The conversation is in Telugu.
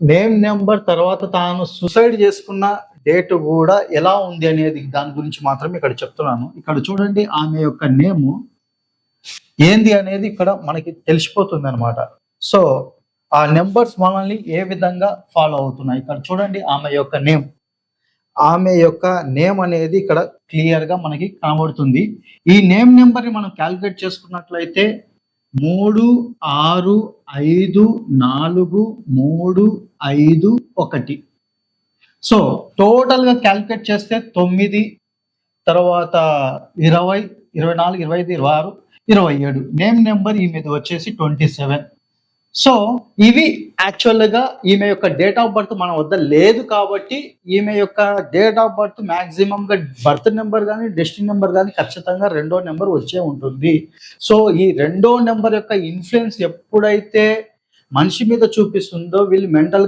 నేమ్ నెంబర్ తర్వాత తాను సూసైడ్ చేసుకున్న డేట్ కూడా ఎలా ఉంది అనేది దాని గురించి మాత్రం ఇక్కడ చెప్తున్నాను. ఇక్కడ చూడండి ఆమె యొక్క నేము ఏంది అనేది ఇక్కడ మనకి తెలిసిపోతుంది అనమాట సో ఆ నెంబర్స్ మనల్ని ఏ విధంగా ఫాలో అవుతున్నాయి? ఇక్కడ చూడండి ఆమె యొక్క నేమ్. ఆమె యొక్క నేమ్ అనేది ఇక్కడ క్లియర్గా మనకి కనబడుతుంది. ఈ నేమ్ నెంబర్ని మనం క్యాలిక్యులేట్ చేసుకున్నట్లయితే మూడు ఆరు ఐదు నాలుగు మూడు ఐదు ఒకటి. సో టోటల్గా క్యాలిక్యులేట్ చేస్తే తొమ్మిది తర్వాత ఇరవై ఇరవై నాలుగు ఇరవై ఐదు ఇరవై ఆరు ఇరవై ఏడు. నేమ్ నెంబర్ ఈ మీద వచ్చేసి ట్వంటీ సెవెన్. సో ఇవి యాక్చువల్గా ఈమె యొక్క డేట్ ఆఫ్ బర్త్ మన వద్ద లేదు కాబట్టి ఈమె యొక్క డేట్ ఆఫ్ బర్త్ మ్యాక్సిమంగా బర్త్ నెంబర్ కానీ డెస్టిన్ నెంబర్ కానీ ఖచ్చితంగా రెండో నెంబర్ వచ్చే ఉంటుంది. సో ఈ రెండో నెంబర్ యొక్క ఇన్ఫ్లుయెన్స్ ఎప్పుడైతే మనిషి మీద చూపిస్తుందో వీళ్ళు మెంటల్